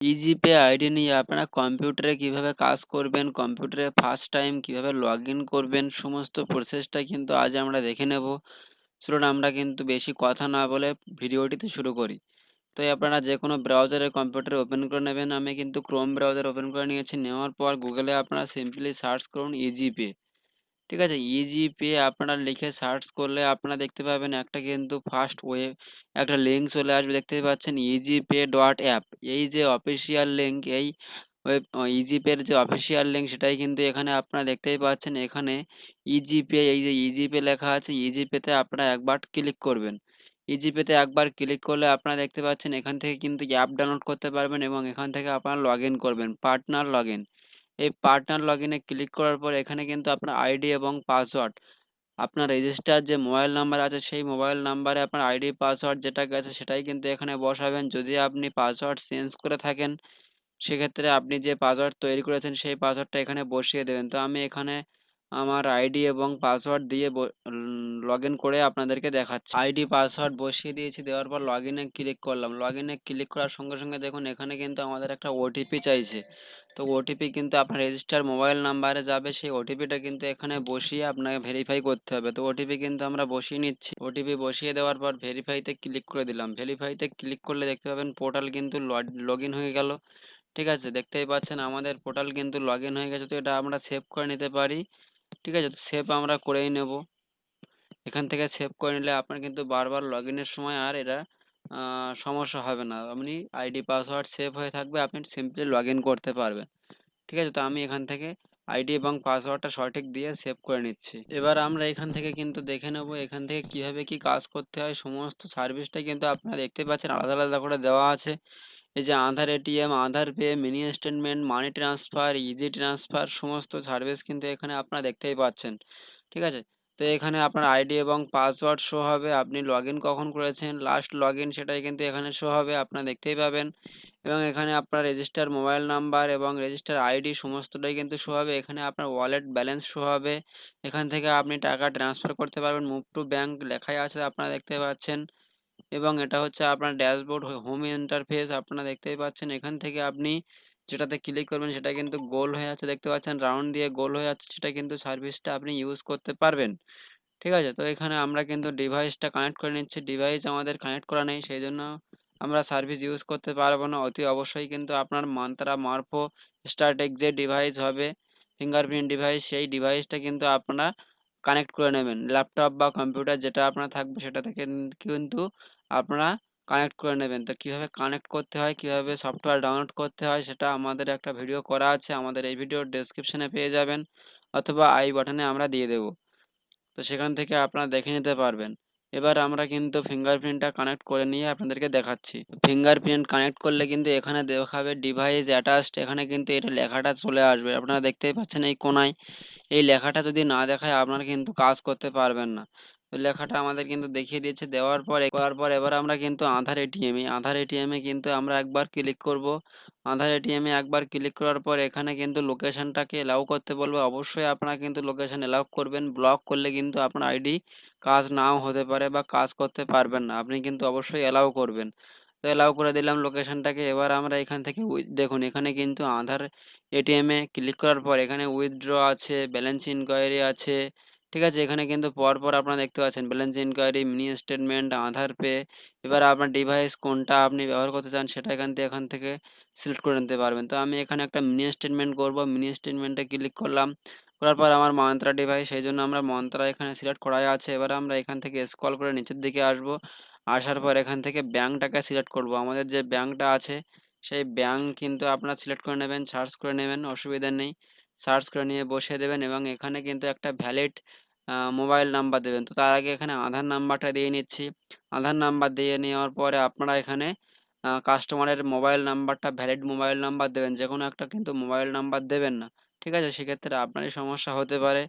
EasyPay ID নিয়ে আপনারা কম্পিউটারে কীভাবে কাজ করবেন কম্পিউটারে ফার্স্ট টাইম কীভাবে লগ ইন করবেন, সমস্ত প্রসেসটা কিন্তু আজ আমরা দেখে নেব। চলুন আমরা কিন্তু বেশি কথা না বলে ভিডিওটিতে শুরু করি। তো আপনারা যে কোনো ব্রাউজারে কম্পিউটার ওপেন করে নেবেন। আমি কিন্তু ক্রোম ব্রাউজার ওপেন করে নিয়েছি। নেওয়ার পর গুগলে আপনারা সিম্পলি সার্চ করুন ইজিপে ঠিক আছে ইজি পে আপনারা লিখে সার্চ করলে আপনারা দেখতে পাবেন একটা কিন্তু ফার্স্ট ওয়েব একটা লিঙ্ক চলে আসবে, দেখতে পাচ্ছেন ইজি পে ডট অ্যাপ এই যে অফিসিয়াল লিঙ্ক এই ওয়েব ইজি পের যে অফিসিয়াল লিঙ্ক সেটাই কিন্তু এখানে আপনারা দেখতেই পাচ্ছেন, এখানে ইজি পে এই যে ইজি পে লেখা আছে ইজি পেতে আপনারা একবার ক্লিক করবেন। ইজি পেতে একবার ক্লিক করলে আপনারা দেখতে পাচ্ছেন এখান থেকে কিন্তু অ্যাপ ডাউনলোড করতে পারবেন এবং এখান থেকে আপনারা লগ করবেন পার্টনার লগ এই পার্টনার লগ ইনে ক্লিক করার পর এখানে কিন্তু আপনার আইডি এবং পাসওয়ার্ড আপনার রেজিস্টার যে মোবাইল নাম্বার আছে, সেই মোবাইল নাম্বারে আপনার আইডি পাসওয়ার্ড যেটা গেছে সেটাই কিন্তু এখানে বসাবেন। যদি আপনি পাসওয়ার্ড চেঞ্জ করে থাকেন, সেক্ষেত্রে আপনি যে পাসওয়ার্ড তৈরি করেছেন, সেই পাসওয়ার্ডটা এখানে বসিয়ে দেবেন। তো আমি এখানে আমার আইডি এবং পাসওয়ার্ড দিয়ে লগ ইন করে আপনাদেরকে দেখাচ্ছি। আইডি পাসওয়ার্ড বসিয়ে দিয়েছি, দেওয়ার পর লগ ইনে ক্লিক করলাম। লগ ইনে ক্লিক করার সঙ্গে সঙ্গে দেখুন, এখানে কিন্তু আমাদের একটা ওটিপি চাইছে। তো ওটিপি কিন্তু আপনার রেজিস্টার মোবাইল নাম্বারে যাবে, সেই ওটিপিটা কিন্তু এখানে বসিয়ে আপনাকে ভেরিফাই করতে হবে। তো ওটিপি কিন্তু আমরা বসিয়ে নিচ্ছি। ওটিপি বসিয়ে দেওয়ার পর ভেরিফাইতে ক্লিক করে দিলাম। ভেরিফাইতে ক্লিক করলে দেখতে পাবেন পোর্টাল কিন্তু লগ ইন হয়ে গেল। ঠিক আছে? দেখতেই পাচ্ছেন আমাদের পোর্টাল কিন্তু লগ ইন হয়ে গেছে। তো এটা আমরা সেভ করে নিতে পারি। ঠিক আছে? তো সেভ আমরা করেই নেব। এখান থেকে সেভ করে নিলে আপনার কিন্তু বারবার লগ ইনের সময় আর এটা সমস্যা হবে না। আপনি আইডি, পাসওয়ার্ড সেভ হয়ে থাকবে, আপনি সিম্পলি লগ ইন করতে পারবেন। ঠিক আছে? তো আমি এখান থেকে আইডি এবং পাসওয়ার্ডটা সঠিক দিয়ে সেভ করে নিচ্ছি। এবার আমরা এখান থেকে কিন্তু দেখে নেব এখান থেকে কীভাবে কি কাজ করতে হয়। সমস্ত সার্ভিসটা কিন্তু আপনারা দেখতে পাচ্ছেন, আলাদা আলাদা করে দেওয়া আছে। এই যে Aadhaar ATM, Aadhaar pay, mini statement money transfer, easy transfer, সমস্ত সার্ভিস কিন্তু এখানে আপনারা দেখতেই পাচ্ছেন। ঠিক আছে? তো এখানে আপনার আইডি এবং পাসওয়ার্ড শো হবে। আপনি লগ কখন করেছেন? লাস্ট লগ ইন সেটাই কিন্তু এখানে শো হবে, আপনারা দেখতেই পাবেন। এবং এখানে আপনার রেজিস্টার মোবাইল নাম্বার এবং রেজিস্টার আইডি সমস্তটাই কিন্তু শো হবে। এখানে আপনার ওয়ালেট ব্যালেন্স শো হবে। এখান থেকে আপনি টাকা ট্রান্সফার করতে পারবেন। মুভ টু ব্যাঙ্ক লেখাই আছে, আপনারা দেখতে পাচ্ছেন। এবং এটা হচ্ছে আপনার ড্যাশবোর্ড হোম ইন্টারফেস আপনারা দেখতেই পাচ্ছেন। এখান থেকে আপনি যেটাতে ক্লিক করবেন সেটা কিন্তু গোল হয়ে আছে দেখতে পাচ্ছেন রাউন্ড দিয়ে গোল হয়ে যাচ্ছে, সেটা কিন্তু সার্ভিসটা আপনি ইউজ করতে পারবেন। ঠিক আছে? তো এখানে আমরা কিন্তু ডিভাইসটা কানেক্ট করে নিচ্ছি। ডিভাইস আমাদের কানেক্ট করা নেই সেই জন্য আমরা সার্ভিস ইউজ করতে পারব না। অতি অবশ্যই কিন্তু আপনার মান্ত্রা মারফো স্টারটেক যে ডিভাইস হবে ফিঙ্গারপ্রিন্ট ডিভাইস সেই ডিভাইসটা কিন্তু আপনারা কানেক্ট করে নেবেন। ল্যাপটপ বা কম্পিউটার যেটা আপনার থাকবে সেটা থেকে কিন্তু আপনারা কানেক্ট করে নেবেন। তো কীভাবে কানেক্ট করতে হয়, কীভাবে সফটওয়্যার ডাউনলোড করতে হয়, সেটা আমাদের একটা ভিডিও করা আছে, আমাদের এই ভিডিওর ডেসক্রিপশানে পেয়ে যাবেন, অথবা আই বাটনে আমরা দিয়ে দেব। তো সেখান থেকে আপনারা দেখে নিতে পারবেন। এবার আমরা কিন্তু ফিঙ্গারপ্রিন্টটা কানেক্ট করে নিয়ে আপনাদেরকে দেখাচ্ছি। ফিঙ্গারপ্রিন্ট কানেক্ট করলে কিন্তু এখানে দেখাবে ডিভাইস অ্যাটাচড এখানে কিন্তু এটা লেখাটা চলে আসবে। আপনারা দেখতেই পাচ্ছেন এই কোনায়। এই লেখাটা যদি না দেখায় আপনারা কিন্তু কাজ করতে পারবেন না। লেখাটা আমাদের কিন্তু দেখিয়ে দিয়েছে, দেওয়ার পর করার পর এবার আমরা কিন্তু আধার এটিএম আধার এটিএমে কিন্তু আমরা একবার ক্লিক করব। আধার এটিএমে একবার ক্লিক করার পর এখানে কিন্তু লোকেশনটাকে এলাও করতে বলবে। অবশ্যই আপনারা কিন্তু লোকেশন এলাও করবেন। ব্লক করলে কিন্তু আপনার আইডি কাজ নাও হতে পারে বা কাজ করতে পারবেন না। আপনি কিন্তু অবশ্যই এলাও করবেন। তো এলাও করে দিলাম লোকেশনটাকে এবার আমরা এখান থেকে দেখুন, এখানে কিন্তু আধার এটিএমে ক্লিক করার পর এখানে উইথড্র আছে ব্যালেন্স ইনকোয়ারি আছে ঠিক আছে? এখানে কিন্তু পরপর আপনারা দেখতে পাচ্ছেন balance enquiry mini statement Aadhaar pay এবার আপনার ডিভাইস কোনটা আপনি ব্যবহার করতে চান সেটা এখান থেকে এখান থেকে সিলেক্ট করে নিতে পারবেন। তো আমি এখানে একটা মিনি স্টেটমেন্ট করব। মিনি স্টেটমেন্টে ক্লিক করলাম। করার পর আমার মন্ত্রা ডিভাইস সেই জন্য আমরা মন্ত্রা এখানে সিলেক্ট করাই আছে। এবার আমরা এখান থেকে স্ক্রল করে নিচের দিকে আসব। আসার পর এখান থেকে ব্যাঙ্কটাকে সিলেক্ট করব। আমাদের যে ব্যাঙ্কটা আছে, সেই ব্যাঙ্ক কিন্তু আপনারা সিলেক্ট করে নেবেন সার্চ করে নেবেন, অসুবিধা নেই। সার্চ করে নিয়ে বসিয়ে দেবেন এবং এখানে কিন্তু একটা ভ্যালিড মোবাইল নাম্বার দেবেন। তো তার আগে এখানে আধার নাম্বারটা দিয়ে নিচ্ছি। আধার নাম্বার দিয়ে নেওয়ার পরে আপনারা এখানে কাস্টমারের মোবাইল নাম্বারটা ভ্যালিড মোবাইল নাম্বার দেবেন। যে কোনো একটা কিন্তু মোবাইল নাম্বার দেবেন না। ঠিক আছে? সেক্ষেত্রে আপনারই সমস্যা হতে পারে।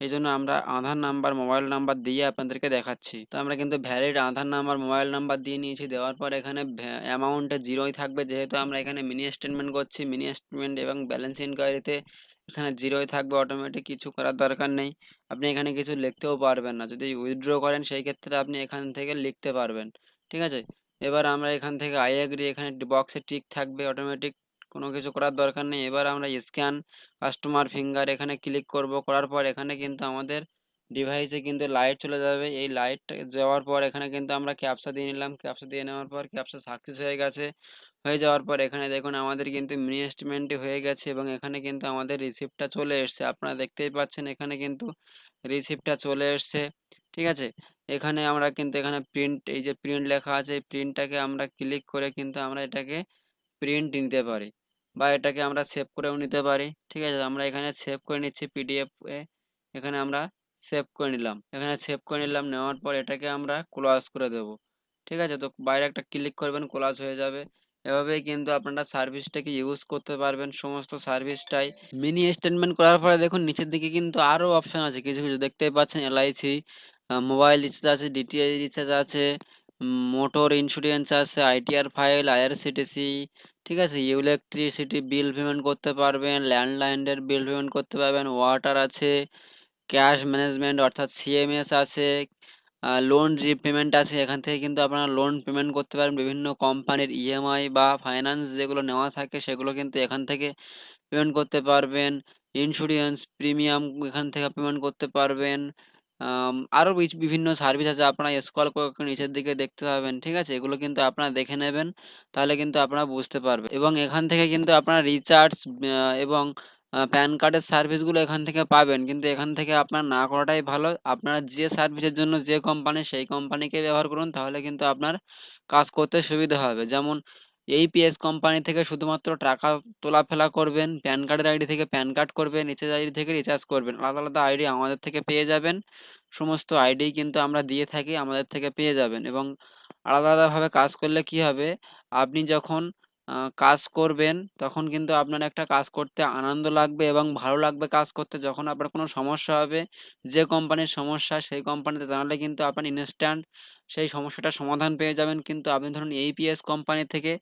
এই জন্য আমরা আধার নাম্বার, মোবাইল নাম্বার দিয়ে আপনাদেরকে দেখাচ্ছি। তো আমরা কিন্তু valid Aadhaar number, mobile number দিয়ে নিয়েছি। দেওয়ার পর এখানে অ্যামাউন্টে জিরোই থাকবে। যেহেতু আমরা এখানে মিনি স্টেটমেন্ট করছি মিনি স্টেটমেন্ট এবং ব্যালেন্স ইনকোয়ারিতে এখানে জিরোই থাকবে অটোমেটিক কিছু করার দরকার নেই। আপনি এখানে কিছু লিখতেও পারবেন না। যদি উইথড্র করেন সেই ক্ষেত্রে আপনি এখান থেকে লিখতে পারবেন। ঠিক আছে? এবার আমরা এখান থেকে আই এগ্রি এখানে বক্সে টিক থাকবে অটোমেটিক কোনো কিছু করার দরকার নেই। এবার আমরা স্ক্যান কাস্টমার ফিঙ্গার এখানে ক্লিক করব। করার পর এখানে কিন্তু আমাদের ডিভাইসে কিন্তু লাইট চলে যাবে। এই লাইটটা যাওয়ার পর এখানে কিন্তু আমরা ক্যাপসা দিয়ে নিলাম। ক্যাপসা দিয়ে নেওয়ার পর ক্যাপসা সাকসেস হয়ে গেছে। হয়ে যাওয়ার পর এখানে দেখুন আমাদের কিন্তু মিনি এস্টিমেন্টটি হয়ে গেছে এবং এখানে কিন্তু আমাদের রিসিপ্টটা চলে এসছে। আপনারা দেখতেই পাচ্ছেন এখানে কিন্তু রিসিপ্টটা চলে এসছে। ঠিক আছে? এখানে আমরা কিন্তু এখানে প্রিন্ট এই যে প্রিন্ট লেখা আছে, এই প্রিন্টটাকে আমরা ক্লিক করে কিন্তু আমরা এটাকে প্রিন্ট নিতে পারি বা এটাকে আমরা সেভ করেও নিতে পারি। ঠিক আছে? আমরা এখানে সেভ করে নিচ্ছি পিডিএফ এ। এখানে আমরা সেভ করে নিলাম। এখানে সেভ করে নিলাম, নেওয়ার পর এটাকে আমরা ক্লোজ করে দেব। ঠিক আছে? তো বাইরে একটা ক্লিক করবেন ক্লোজ হয়ে যাবে। এভাবেই কিন্তু আপনারা সার্ভিসটাকে ইউজ করতে পারবেন সমস্ত সার্ভিসটাই। মিনি স্টেটমেন্ট করার পরে দেখুন নিচের দিকে কিন্তু আরও অপশান আছে। কিছু কিছু দেখতেই পাচ্ছেন এলআইসি মোবাইল রিচার্জ আছে ডিটিএইচ রিচার্জ আছে মোটর ইন্স্যুরেন্স আছে আইটিআর ফাইল আইআরসিটিসি ঠিক আছে? ইলেকট্রিসিটি বিল পেমেন্ট করতে পারবেন ল্যান্ডলাইনের বিল পেমেন্ট করতে পারবেন ওয়াটার আছে ক্যাশ ম্যানেজমেন্ট অর্থাৎ সিএমএস আছে লোন রিপেমেন্ট আছে। এখান থেকে কিন্তু আপনারা লোন পেমেন্ট করতে পারেন। বিভিন্ন কোম্পানির ইএমআই বা ফাইন্যান্স যেগুলো নেওয়া থাকে, সেগুলো কিন্তু এখান থেকে পেমেন্ট করতে পারবেন। ইন্স্যুরেন্স প্রিমিয়াম এখান থেকে পেমেন্ট করতে পারবেন। আরও বিভিন্ন সার্ভিস আছে। আপনারা স্কল করে নিচের দিকে দেখতে পাবেন, ঠিক আছে? এগুলো কিন্তু আপনারা দেখে নেবেন, তাহলে কিন্তু আপনারা বুঝতে পারবেন। এবং এখান থেকে কিন্তু আপনারা রিচার্জ এবং প্যান কার্ডের সার্ভিসগুলো এখান থেকে পাবেন। কিন্তু এখান থেকে আপনার না করাটাই ভালো। আপনারা যে সার্ভিসের জন্য যে কোম্পানি সেই কোম্পানিকে ব্যবহার করুন, তাহলে কিন্তু আপনার কাজ করতে সুবিধা হবে। যেমন এইপিএস কোম্পানি থেকে শুধুমাত্র টাকা তোলা ফেলা করবেন প্যান কার্ডের আইডি থেকে প্যান কার্ড করবেন রিচার্জ আইডি থেকে রিচার্জ করবেন। আলাদা আলাদা আইডি আমাদের থেকে পেয়ে যাবেন। সমস্ত আইডি কিন্তু আমরা দিয়ে থাকি, আমাদের থেকে পেয়ে যাবেন। এবং আলাদা আলাদাভাবে কাজ করলে কি হবে? আপনি যখন কাজ করবেন, তখন কিন্তু আপনার একটা কাজ করতে আনন্দ লাগবে এবং ভালো লাগবে কাজ করতে। যখন আপনার কোনো সমস্যা হবে, যে কোম্পানির সমস্যা সেই কোম্পানিতে জানালে কিন্তু আপনার ইনস্ট্যান্ট সেই সমস্যাটার সমাধান পেয়ে যাবেন। কিন্তু আপনি ধরুন এইপিএস কোম্পানি থেকে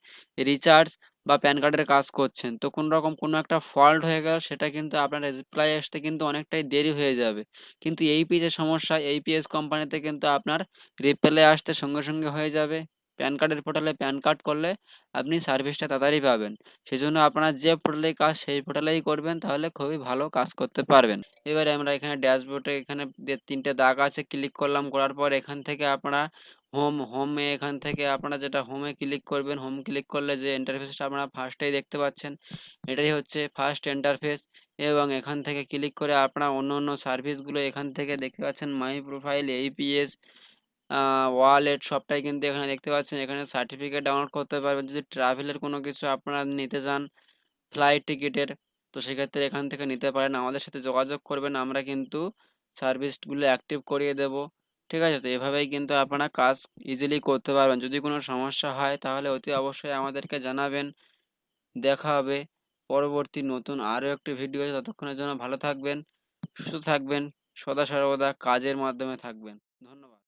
রিচার্জ বা প্যান কার্ডের কাজ করছেন, তো কোনো রকম কোনো একটা ফল্ট হয়ে গেল, সেটা কিন্তু আপনার রিপ্লাই আসতে কিন্তু অনেকটাই দেরি হয়ে যাবে। কিন্তু এইপিএসের সমস্যা এইপিএস কোম্পানিতে কিন্তু আপনার রিপ্লাই আসতে সঙ্গে সঙ্গে হয়ে যাবে। প্যান কার্ডের পোর্টালে প্যান কার্ড করলে আপনি সার্ভিসটা তাড়াতাড়ি পাবেন। সেই জন্য আপনার যে পোর্টালে কাজ সেই পোর্টালেই করবেন, তাহলে খুবই ভালো কাজ করতে পারবেন। এবারে আমরা এখানে ড্যাশবোর্ডে এখানে তিনটে দাগ আছে ক্লিক করলাম, করার পর এখান থেকে আপনারা হোম হোমে এখান থেকে আপনারা যেটা হোমে ক্লিক করবেন হোম ক্লিক করলে যে ইন্টারফেসটা আপনারা ফার্স্টেই দেখতে পাচ্ছেন, এটাই হচ্ছে ফার্স্ট ইন্টারফেস এবং এখান থেকে ক্লিক করে আপনারা অন্য অন্য সার্ভিসগুলো এখান থেকে দেখতে পাচ্ছেন মাই প্রোফাইল এইপিএস ওয়ালেট সবটাই কিন্তু এখানে দেখতে পাচ্ছেন। এখানে সার্টিফিকেট ডাউনলোড করতে পারবেন। যদি ট্রাভেলের কোনো কিছু আপনারা নিতে চান ফ্লাইট টিকিটের তো সেক্ষেত্রে এখান থেকে নিতে পারেন। আমাদের সাথে যোগাযোগ করবেন, আমরা কিন্তু সার্ভিসগুলো অ্যাক্টিভ করিয়ে দেব। ঠিক আছে? তো এভাবেই কিন্তু আপনারা কাজ ইজিলি করতে পারবেন। যদি কোনো সমস্যা হয়, তাহলে অতি অবশ্যই আমাদেরকে জানাবেন। দেখা হবে পরবর্তী নতুন আরও একটি ভিডিও ততক্ষণের জন্য ভালো থাকবেন, সুস্থ থাকবেন, সদা সর্বদা কাজের মাধ্যমে থাকবেন। ধন্যবাদ।